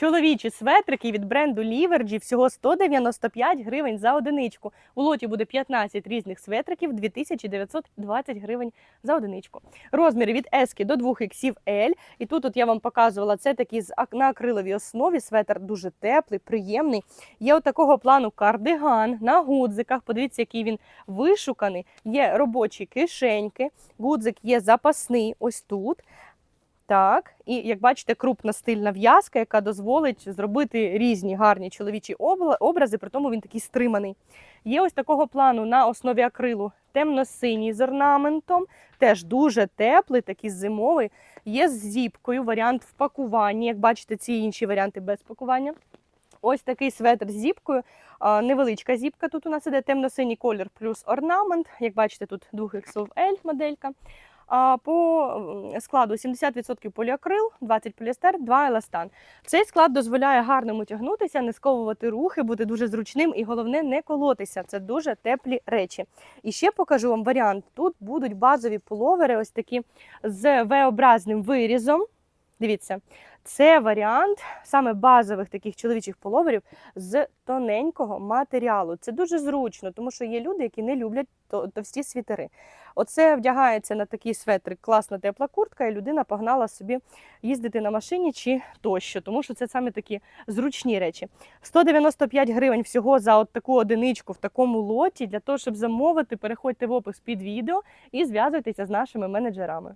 Чоловічі светрики від бренду Ліверджі всього 195 гривень за одиничку. У лоті буде 15 різних светриків, 2920 гривень за одиничку. Розміри від S до 2 XL. І тут от я вам показувала, це такий на акриловій основі. Светр дуже теплий, приємний. Є от такого плану кардиган на гудзиках. Подивіться, який він вишуканий. Є робочі кишеньки. Гудзик є запасний ось тут. Так, і як бачите, крупна стильна в'язка, яка дозволить зробити різні гарні чоловічі образи, при тому він такий стриманий. Є ось такого плану на основі акрилу темно-синій з орнаментом, теж дуже теплий, такий зимовий. Є з зіпкою, варіант в пакуванні. Як бачите, ці інші варіанти без пакування. Ось такий светр з зіпкою. Невеличка зіпка. Тут у нас іде темно-синій колір плюс орнамент. Як бачите, тут 2XL моделька. По складу 70% поліакрил, 20 поліестер, 2 еластан. Цей склад дозволяє гарному тягнутися, не сковувати рухи, бути дуже зручним і головне не колотися. Це дуже теплі речі. І ще покажу вам варіант. Тут будуть базові пуловери, ось такі з V-образним вирізом. Дивіться, це варіант саме базових таких чоловічих пуловерів з тоненького матеріалу. Це дуже зручно, тому що є люди, які не люблять товсті світери. Оце вдягається на такий светрик, класна тепла куртка, і людина погнала собі їздити на машині чи тощо, тому що це саме такі зручні речі. 195 гривень всього за от таку одиничку в такому лоті. Для того, щоб замовити, переходьте в опис під відео і зв'язуйтеся з нашими менеджерами.